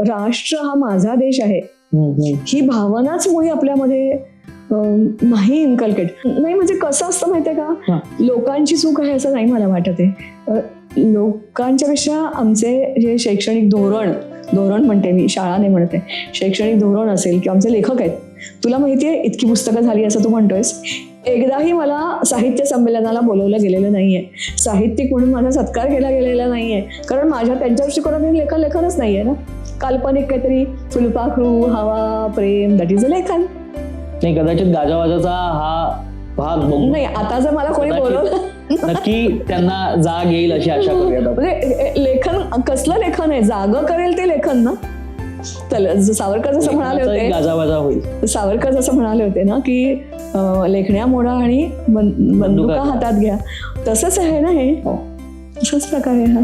राष्ट्र हा माझा देश आहे. ही भावनाच मुळी आपल्यामध्ये नाही इन्कल्केट नाही म्हणजे कसं असतं माहितीये. का? लोकांची चूक आहे असं नाही मला वाटत आहे. लोकांच्या पेक्षा आमचे जे शैक्षणिक धोरण धोरण म्हणते मी शाळा नाही म्हणते शैक्षणिक धोरण असेल किंवा आमचे लेखक आहेत तुला माहितीये इतकी पुस्तकं झाली असं तू म्हणतोयस. एकदाही मला साहित्य संमेलनाला बोलवलं गेलेलं नाहीये. साहित्यिक म्हणून माझा सत्कार केला गेलेला नाहीये. कारण माझ्या त्यांच्या दृष्टिकोनातून लेखन लेखनच नाहीये ना. काल्पनिक काहीतरी फुलपाखरू हवा प्रेम दॅट इज अ लेखन. नाही कदाचित गाजावाजाचा हा भाग बघून नाही आता जर मला कोणी. बोलवलं. नक्की त्यांना जाग येईल अशी आशा. म्हणजे लेखन कसलं लेखन आहे? जाग करेल ते लेखन ना? सावरकर जसं म्हणाले होते. गाजावाजा होईल. सावरकर जसं म्हणाले होते ना की लेखण्या मोडा आणि बंदुका हातात. घ्या. तसंच आहे ना हे? हो. तसंच प्रकार आहे हा.